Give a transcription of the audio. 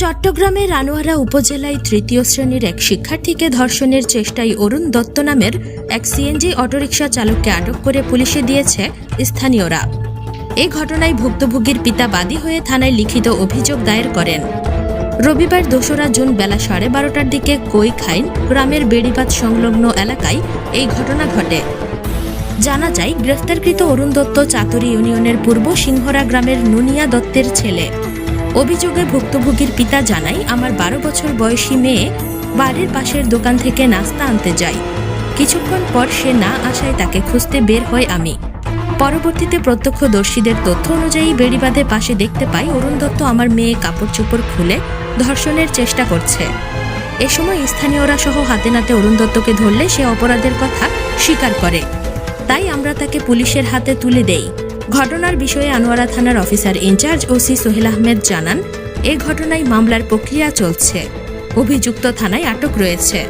চট্টগ্রামের আনোয়ারা উপজেলায় তৃতীয় শ্রেণির এক শিক্ষার্থীকে ধর্ষণের চেষ্টায় অরুণ দত্ত নামের এক সিএনজি অটোরিকশা চালককে আটক করে পুলিশে দিয়েছে স্থানীয়রা। এই ঘটনায় ভুক্তভোগীর পিতা বাদী হয়ে থানায় লিখিত অভিযোগ দায়ের করেন। রবিবার দোসরা জুন বেলা সাড়ে বারোটার দিকে কৈখাইন গ্রামের বেড়িবাদ সংলগ্ন এলাকায় এই ঘটনা ঘটে। জানা যায়, গ্রেফতারকৃত অরুণ দত্ত চাতুরি ইউনিয়নের পূর্ব সিংহরা গ্রামের নুনিয়া দত্তের ছেলে। অভিযোগে ভুক্তভোগীর পিতা জানায়, আমার বারো বছর বয়সী মেয়ে বাড়ির পাশের দোকান থেকে নাস্তা আনতে যায় কিছুক্ষণ পর সে না আসায় তাকে খুঁজতে বের হয় আমি। পরবর্তীতে প্রত্যক্ষদর্শীদের তথ্য অনুযায়ী বেড়িবাঁধে পাশে দেখতে পাই, অরুণ দত্ত আমার মেয়ে কাপড় চোপড় খুলে ধর্ষণের চেষ্টা করছে। এ সময় স্থানীয়রা সহ হাতে নাতে অরুণ দত্তকে ধরলে সে অপরাধের কথা স্বীকার করে। তাই আমরা তাকে পুলিশের হাতে তুলে দেই। ঘটনার বিষয়ে আনোয়ারা থানার officer in-charge OC Sohel Ahmed জানান, এ ঘটনায় মামলার প্রক্রিয়া চলছে। অভিযুক্ত থানায় আটক রয়েছে।